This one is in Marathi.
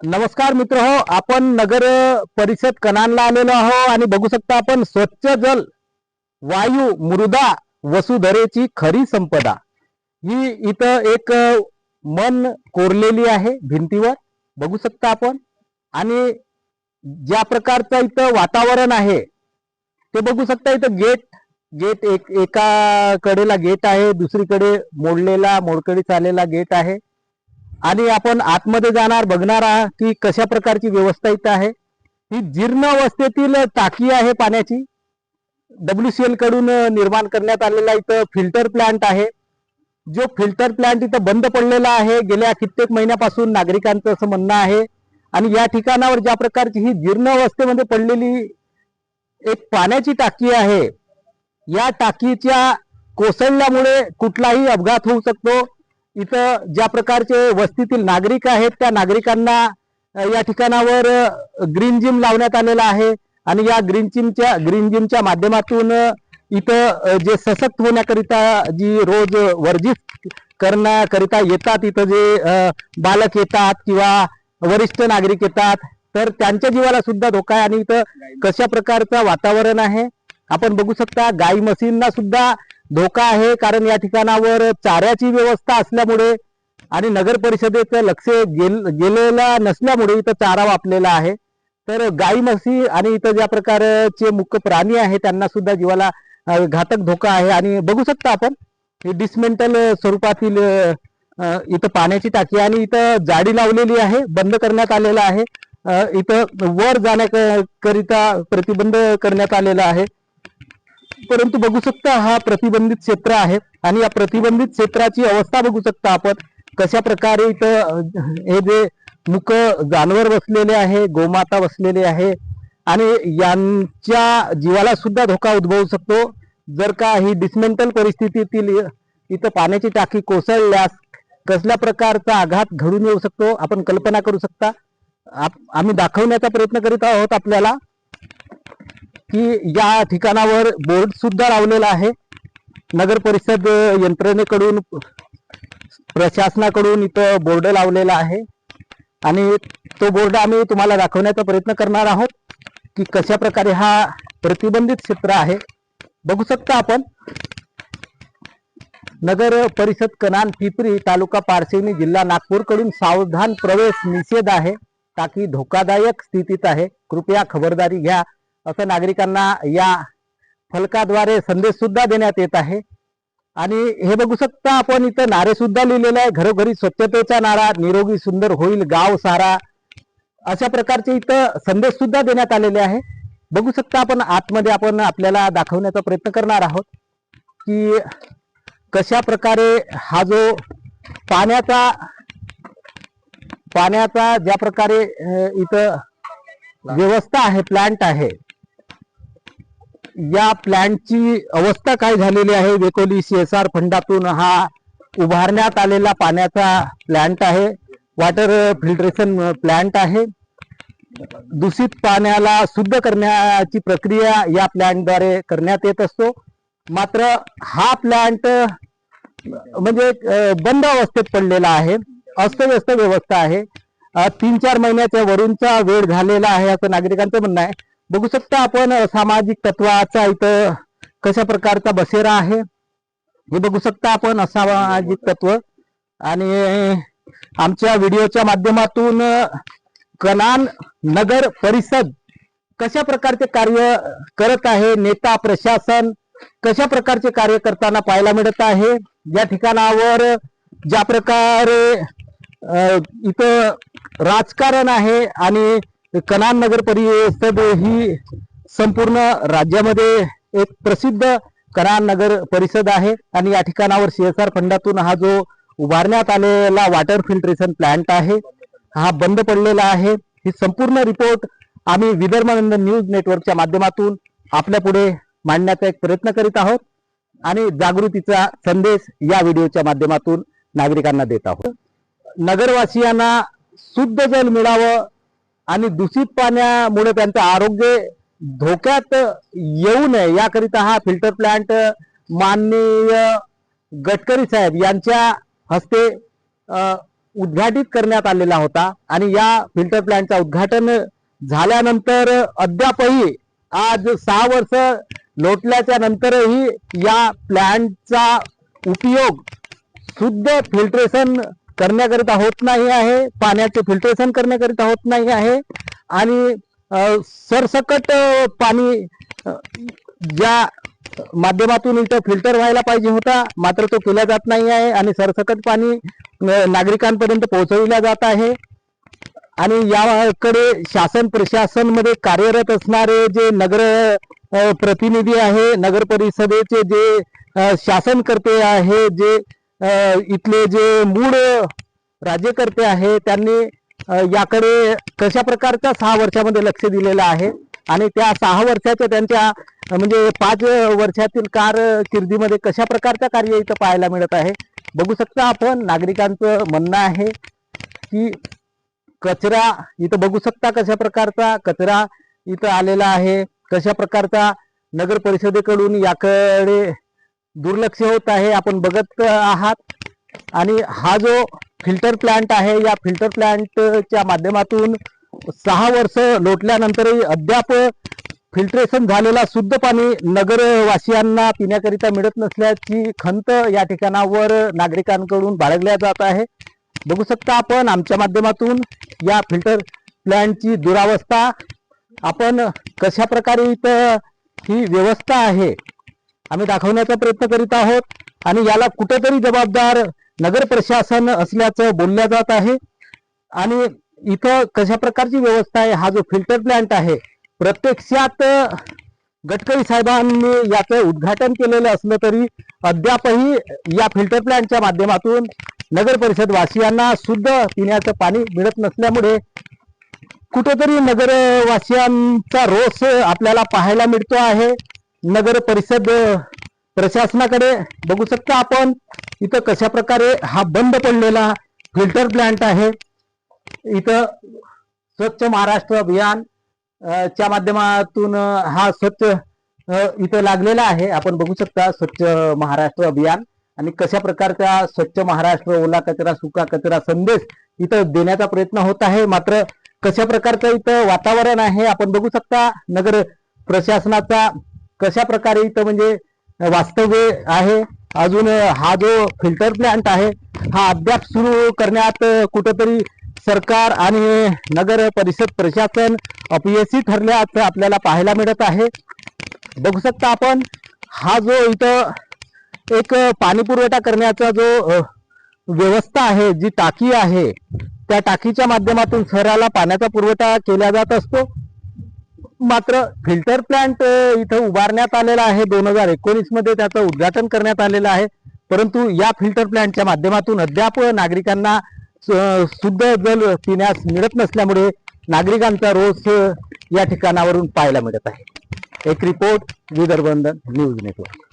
नमस्कार मित्र हो आपण नगर परिषद कनानला आलेलो आहो आणि बघू शकता आपण स्वच्छ जल वायू मृदा वसुधरेची खरी संपदा. ही इथं एक मन कोरलेली आहे भिंतीवर बघू शकता आपण. आणि ज्या प्रकारचं इथं वातावरण आहे ते बघू शकता इथं गेट गेट एक एका कडेला गेट आहे दुसरीकडे मोडलेला मोडकडी चाललेला गेट आहे. आणि आपण आतमध्ये जाणार बघणार आहात की कशा प्रकारची व्यवस्था इथं आहे. ही जीर्ण अवस्थेतील टाकी आहे पाण्याची. डब्ल्यूसीएलकडून निर्माण करण्यात आलेला इथं फिल्टर प्लांट आहे. जो फिल्टर प्लांट इथं बंद पडलेला आहे. गेल्या कित्येक महिन्यापासून नागरिकांचं असं म्हणणं आहे. आणि या ठिकाणावर ज्या प्रकारची ही जीर्ण अवस्थेमध्ये पडलेली एक पाण्याची टाकी आहे. या टाकीच्या कोसळल्यामुळे कुठलाही अपघात होऊ शकतो. इथं ज्या प्रकारचे वस्तीतील नागरिक आहेत त्या नागरिकांना या ठिकाणावर ग्रीन जिम लावण्यात आलेला आहे. आणि या ग्रीन जिमच्या ग्रीन जिमच्या माध्यमातून इथं जे सशक्त होण्याकरिता जी रोज वर्जित करण्याकरिता येतात इथं जे बालक येतात किंवा वरिष्ठ नागरिक येतात तर त्यांच्या जीवाला सुद्धा धोका आहे. आणि इथं कशा प्रकारचं वातावरण आहे? आपण बघू शकता गाई म्हशींना सुद्धा धोका आहे कारण या ठिकाणावर चाऱ्याची व्यवस्था असल्यामुळे आणि नगर परिषदेचं लक्ष गेल गेलेला नसल्यामुळे इथं चारा वापलेला आहे. तर गाई म्हशी आणि इथं ज्या प्रकारचे मुख्य प्राणी आहे त्यांना सुद्धा जीवाला घातक धोका आहे. आणि बघू शकता आपण हे डिसमेंटल स्वरूपातील इथं पाण्याची टाकी आणि इथं जाडी लावलेली आहे बंद करण्यात आलेलं आहे. इथं वर जाण्याकरिता प्रतिबंध करण्यात आलेला आहे. परंतु बघू शकता हा प्रतिबंधित क्षेत्र आहे. आणि या प्रतिबंधित क्षेत्राची अवस्था बघू शकता आपण. कशा प्रकारे इथं हे जे मुक जानवर बसलेले आहे गोमाता बसलेले आहे आणि यांच्या जीवाला सुद्धा धोका उद्भवू शकतो. जर का ही डिसमेंटल परिस्थितीतील इथं पाण्याची टाकी कोसळल्यास कसल्या प्रकारचा आघात घडून येऊ शकतो? आपण कल्पना करू शकता. आप- आम्ही दाखवण्याचा प्रयत्न करीत आहोत आपल्याला. की या ठिकाणावर बोर्ड सुद्धा लावलेला आहे. नगर परिषद यंत्रणेकडून प्रशासनाकडून इथं बोर्ड लावलेला आहे. आणि तो बोर्ड आम्ही तुम्हाला दाखवण्याचा प्रयत्न करणार आहोत की कशा प्रकारे हा प्रतिबंधित क्षेत्र आहे. बघू शकता आपण. नगर परिषद कनान पिपरी तालुका पारशिवनी जिल्हा नागपूरकडून सावधान प्रवेश निषेध आहे. टाकी धोकादायक स्थितीत आहे. कृपया खबरदारी घ्या. असं नागरिकांना या फलकाद्वारे संदेश सुद्धा देण्यात येत आहे. आणि हे बघू शकता आपण इथं नारे सुद्धा लिहिलेले आहे. घरोघरी स्वच्छतेचा नारा निरोगी सुंदर होईल गाव सारा अशा प्रकारचे इथं संदेश सुद्धा देण्यात आलेले आहे. बघू शकता आपण आतमध्ये आपण आपल्याला दाखवण्याचा प्रयत्न करणार आहोत की कशा प्रकारे हा जो पाण्याचा पाण्याचा ज्या प्रकारे इथं व्यवस्था आहे प्लांट आहे या प्लॅन्टची अवस्था काय झालेली आहे? वेकोली आर फंडातून हा उभारण्यात आलेला पाण्याचा प्लॅन्ट आहे. वॉटर फिल्ट्रेशन प्लॅन्ट आहे. दूषित पाण्याला शुद्ध करण्याची प्रक्रिया या प्लॅन्टद्वारे करण्यात येत असतो. मात्र हा प्लॅन्ट म्हणजे बंद अवस्थेत पडलेला आहे. अस्तव्यस्त व्यवस्था आहे. तीन चार महिन्याच्या वरूनचा वेळ झालेला आहे असं नागरिकांचं म्हणणं आहे. बघू शकता आपण सामाजिक तत्वाचा इथं कशा प्रकारचा बसेरा आहे? हे बघू शकता आपण असामाजिक तत्व. आणि आमच्या व्हिडिओच्या माध्यमातून कनान नगर परिषद कशा प्रकारचे कार्य करत आहे? नेता प्रशासन कशा प्रकारचे कार्य करताना पाहायला मिळत आहे? या ठिकाणावर ज्या प्रकारे इथं राजकारण आहे आणि कनान नगर परिषद ही संपूर्ण राज्यामध्ये एक प्रसिद्ध कनान नगर परिषद आहे. आणि या ठिकाणावर सीएसआर फंडातून हा जो उभारण्यात आलेला वॉटर फिल्ट्रेशन प्लांट आहे हा बंद पडलेला आहे. ही संपूर्ण रिपोर्ट आम्ही विदर्भानंद न्यूज नेटवर्कच्या माध्यमातून आपल्या पुढे मांडण्याचा एक प्रयत्न करीत आहोत. आणि जागृतीचा संदेश या व्हिडिओच्या माध्यमातून नागरिकांना देत आहोत. नगरवासियांना शुद्ध जल मिळावं आणि दूषित पाण्यामुळे त्यांचं आरोग्य धोक्यात येऊ नये याकरिता हा फिल्टर प्लांट माननीय गडकरी साहेब यांच्या हस्ते उद्घाटित करण्यात आलेला होता. आणि या फिल्टर प्लॅन्टचा उद्घाटन झाल्यानंतर अद्यापही आज सहा वर्ष लोटल्याच्या नंतरही या प्लॅन्टचा उपयोग शुद्ध फिल्ट्रेशन करण्याकरिता होत नाही आहे पाण्याचे फिल्ट्रेशन करण्याकरिता होत नाही आहे. आणि सरसकट पाणी ज्या माध्यमातून इथं फिल्टर व्हायला पाहिजे होता मात्र तो केला जात नाही आहे आणि सरसकट पाणी नागरिकांपर्यंत पोहोचविला जात आहे. आणि याकडे शासन प्रशासनमध्ये कार्यरत असणारे जे नगर प्रतिनिधी आहे नगर परिषदेचे जे शासनकर्ते आहे जे इथले जे मूळ राज्यकर्ते आहे त्यांनी याकडे कशा प्रकारच्या सहा वर्षामध्ये लक्ष दिलेलं आहे? आणि त्या सहा वर्षाच्या त्यांच्या म्हणजे पाच वर्षातील कारकिर्दीमध्ये कशा प्रकारचा कार्य इथं पाहायला मिळत आहे? बघू शकता आपण नागरिकांचं म्हणणं आहे की कचरा इथं बघू शकता कशा प्रकारचा कचरा इथं आलेला आहे कशा प्रकारचा नगर परिषदेकडून याकडे दुर्लक्ष होत आहे आपण बघत आहात. आणि हा जो फिल्टर प्लांट आहे या फिल्टर प्लांटच्या माध्यमातून सहा वर्ष लोटल्यानंतरही अद्याप फिल्ट्रेशन झालेला शुद्ध पाणी नगरवासियांना पिण्याकरिता मिळत नसल्याची खंत या ठिकाणावर नागरिकांकडून बाळगल्या जात आहे. बघू शकता आपण आमच्या माध्यमातून या फिल्टर प्लॅन्टची दुरावस्था आपण कशा प्रकारे इथं ही व्यवस्था आहे आम्ही दाखवण्याचा प्रयत्न करीत आहोत. आणि याला कुठेतरी जबाबदार नगर प्रशासन असल्याचं बोलल्या जात आहे. आणि इथं कशा प्रकारची व्यवस्था आहे? हा जो फिल्टर प्लॅन्ट आहे प्रत्यक्षात गडकरी साहेबांनी याचं उद्घाटन केलेलं असलं तरी अद्यापही या फिल्टर प्लांटच्या माध्यमातून नगर परिषद वासियांना शुद्ध पिण्याचं पाणी मिळत नसल्यामुळे कुठेतरी नगरवासियांचा रोष आपल्याला पाहायला मिळतो आहे. नगर परिषद प्रशासनाकडे बघू शकता आपण इथं कशा प्रकारे हा बंद पडलेला फिल्टर प्लांट आहे. इथं स्वच्छ महाराष्ट्र अभियान च्या माध्यमातून हा स्वच्छ इथं लागलेला आहे. आपण बघू शकता स्वच्छ महाराष्ट्र अभियान आणि कशा प्रकारचा स्वच्छ महाराष्ट्र ओला कचरा सुका कचरा संदेश इथं देण्याचा प्रयत्न होत आहे. मात्र कशा प्रकारचं इथं वातावरण आहे आपण बघू शकता नगर प्रशासनाचा कशा प्रकारे इथं म्हणजे वास्तव्य आहे? अजून हा जो फिल्टर प्लांट आहे हा अद्याप सुरू करण्यात कुठंतरी सरकार आणि नगर परिषद प्रशासन अपयशी ठरल्याचं आपल्याला पाहायला मिळत आहे. बघू शकता आपण हा जो इथं एक पाणी पुरवठा करण्याचा जो व्यवस्था आहे जी टाकी आहे त्या टाकीच्या माध्यमातून शहराला पाण्याचा पुरवठा केला जात असतो. मात्र फिल्टर प्लांट इथं उभारण्यात आलेला आहे. दोन हजार एकोणीसमध्ये त्याचं उद्घाटन करण्यात आलेलं आहे. परंतु या फिल्टर प्लांटच्या माध्यमातून अद्याप नागरिकांना शुद्ध जल पिण्यास मिळत नसल्यामुळे नागरिकांचा रोष या ठिकाणावरून पाहायला मिळत आहे. एक रिपोर्ट विदर्भंदन न्यूज नेटवर्क.